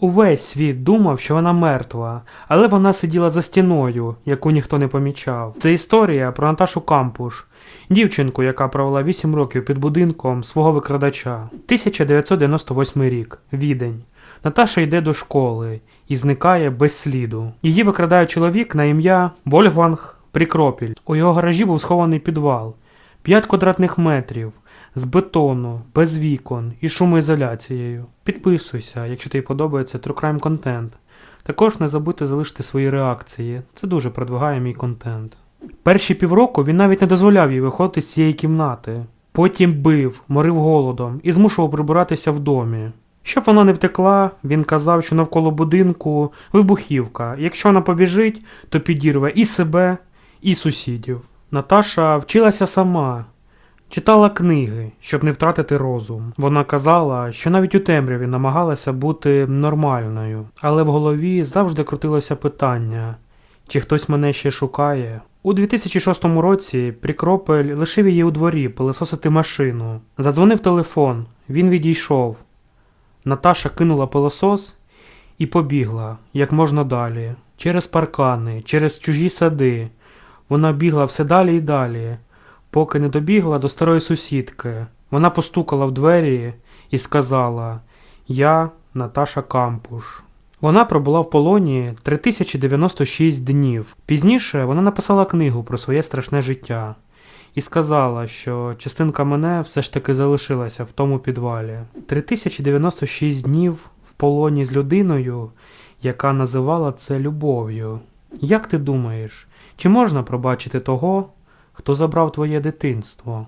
Увесь світ думав, що вона мертва, але вона сиділа за стіною, яку ніхто не помічав. Це історія про Наташу Кампуш, дівчинку, яка провела 8 років під будинком свого викрадача. 1998 рік. Відень. Наташа йде до школи і зникає без сліду. Її викрадає чоловік на ім'я Вольфганг Прикропіль. У його гаражі був схований підвал. 5 квадратних метрів з бетону, без вікон і шумоізоляцією. Підписуйся, якщо тобі подобається True Crime контент. Також не забудьте залишити свої реакції. Це дуже продвигає мій контент. Перші півроку він навіть не дозволяв їй виходити з цієї кімнати. Потім бив, морив голодом і змушував прибиратися в домі. Щоб вона не втекла, він казав, що навколо будинку вибухівка. Якщо вона побіжить, то підірве і себе, і сусідів. Наташа вчилася сама, читала книги, щоб не втратити розум. Вона казала, що навіть у темряві намагалася бути нормальною, але в голові завжди крутилося питання, чи хтось мене ще шукає. У 2006 році Прикропель лишив її у дворі пилососити машину. Задзвонив телефон, він відійшов. Наташа кинула пилосос і побігла як можна далі, через паркани, через чужі сади. Вона бігла все далі і далі, поки не добігла до старої сусідки. Вона постукала в двері і сказала: Я Наташа Кампуш. Вона пробула в полоні 3096 днів. Пізніше вона написала книгу про своє страшне життя і сказала, що частинка мене все ж таки залишилася в тому підвалі. 3096 днів в полоні з людиною, яка називала це любов'ю. Як ти думаєш, чи можна пробачити того, хто забрав твоє дитинство?